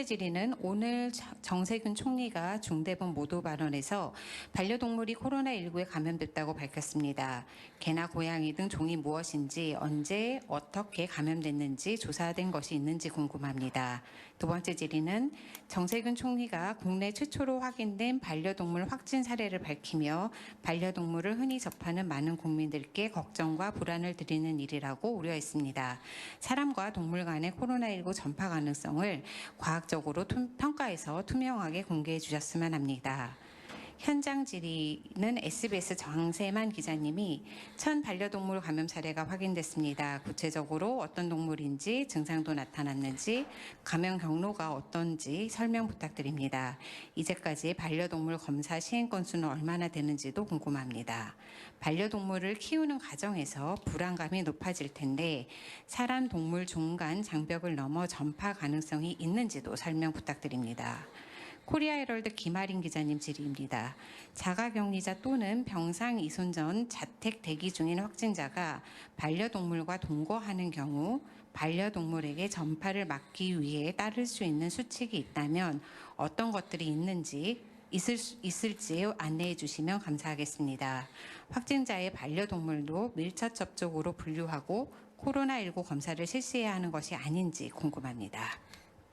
번째 질의는 오늘 정세균 총리가 중대본 모두 발언에서 반려동물이 코로나19에 감염됐다고 밝혔습니다. 개나 고양이 등 종이 무엇인지 언제 어떻게 감염됐는지 조사된 것이 있는지 궁금합니다. 두 번째 질의는 정세균 총리가 국내 최초로 확인된 반려동물 확진 사례를 밝히며 반려동물을 흔히 접하는 많은 국민들께 걱정과 불안을 드리는 일이라고 우려했습니다. 사람과 동물 간의 코로나19 전파 가능성을 과학 적으로 투- 평가해서 투명하게 공개해 주셨으면 합니다. 현장 질의는 SBS 정세만 기자님이 천 반려동물 감염 사례가 확인됐습니다. 구체적으로 어떤 동물인지 증상도 나타났는지 감염 경로가 어떤지 설명 부탁드립니다. 이제까지 반려동물 검사 시행 건수는 얼마나 되는지도 궁금합니다. 반려동물을 키우는 과정에서 불안감이 높아질 텐데 사람 동물 종간 장벽을 넘어 전파 가능성이 있는지도 설명 부탁드립니다. 코리아 헤럴드 김아린 기자님 질의입니다. 자가격리자 또는 병상 이송 전 자택 대기 중인 확진자가 반려동물과 동거하는 경우 반려동물에게 전파를 막기 위해 따를 수 있는 수칙이 있다면 어떤 것들이 있는지 있을 수, 있을지 안내해 주시면 감사하겠습니다. 확진자의 반려동물도 밀접 접촉으로 분류하고 코로나19 검사를 실시해야 하는 것이 아닌지 궁금합니다.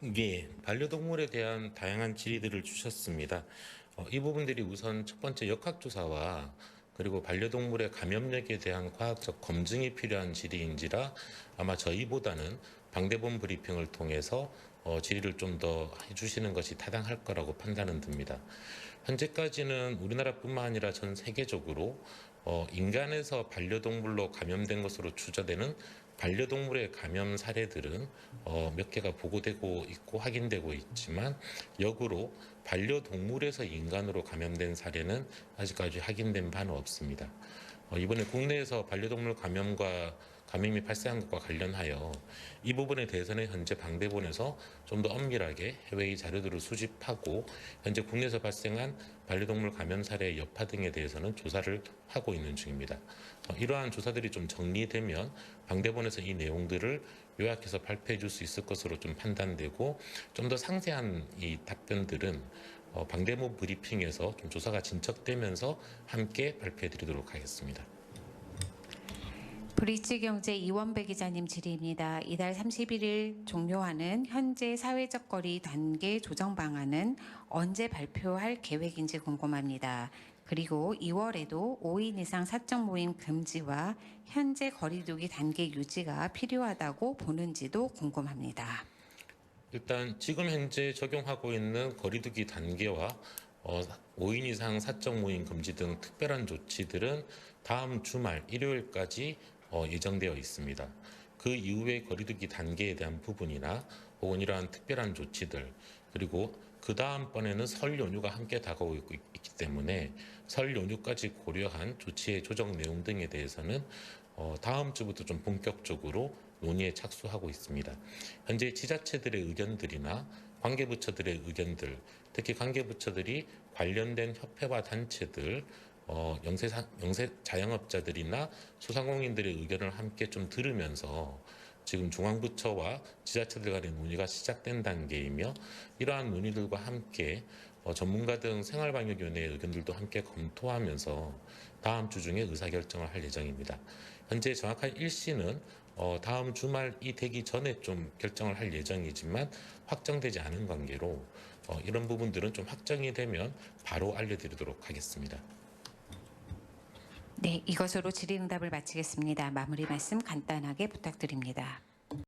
예, 반려동물에 대한 다양한 질의들을 주셨습니다. 어, 이 부분들이 우선 첫 번째 역학조사와 그리고 반려동물의 감염력에 대한 과학적 검증이 필요한 질의인지라 아마 저희보다는 방대본 브리핑을 통해서 어, 질의를 좀 더 해주시는 것이 타당할 거라고 판단은 듭니다. 현재까지는 우리나라뿐만 아니라 전 세계적으로 어, 인간에서 반려동물로 감염된 것으로 추정되는 반려동물의 감염 사례들은 어, 몇 개가 보고되고 있고 확인되고 있지만 역으로 반려동물에서 인간으로 감염된 사례는 아직까지 확인된 바는 없습니다. 어, 이번에 국내에서 반려동물 감염과 감염이 발생한 것과 관련하여 이 부분에 대해서는 현재 방대본에서 좀 더 엄밀하게 해외의 자료들을 수집하고 현재 국내에서 발생한 반려동물 감염 사례의 여파 등에 대해서는 조사를 하고 있는 중입니다. 어, 이러한 조사들이 좀 정리되면 방대본에서 이 내용들을 요약해서 발표해 줄 수 있을 것으로 좀 판단되고 좀 더 상세한 이 답변들은 어, 방대본 브리핑에서 좀 조사가 진척되면서 함께 발표해 드리도록 하겠습니다. 브릿지 경제 이원배 기자님 질의입니다. 이달 31일 종료하는 현재 사회적 거리 단계 조정 방안은 언제 발표할 계획인지 궁금합니다. 그리고 2월에도 5인 이상 사적 모임 금지와 현재 거리두기 단계 유지가 필요하다고 보는지도 궁금합니다. 일단 지금 현재 적용하고 있는 거리두기 단계와 어, 5인 이상 사적 모임 금지 등 특별한 조치들은 다음 주말 일요일까지 어, 예정되어 있습니다. 그 이후의 거리두기 단계에 대한 부분이나 혹은 이러한 특별한 조치들 그리고 그 다음번에는 설 연휴가 함께 다가오고 있- 있기 때문에 설 연휴까지 고려한 조치의 조정 내용 등에 대해서는 어, 다음 주부터 좀 본격적으로 논의에 착수하고 있습니다. 현재 지자체들의 의견들이나 관계부처들의 의견들, 특히 관계부처들이 관련된 협회와 단체들, 어, 영세, 영세 자영업자들이나 소상공인들의 의견을 함께 좀 들으면서 지금 중앙부처와 지자체들 간의 논의가 시작된 단계이며 이러한 논의들과 함께 어, 전문가 등 생활방역위원회의 의견들도 함께 검토하면서 다음 주 중에 의사결정을 할 예정입니다. 현재 정확한 일시는 어, 다음 주말이 되기 전에 좀 결정을 할 예정이지만 확정되지 않은 관계로 어, 이런 부분들은 좀 확정이 되면 바로 알려드리도록 하겠습니다. 네, 이것으로 질의응답을 마치겠습니다. 마무리 말씀 간단하게 부탁드립니다.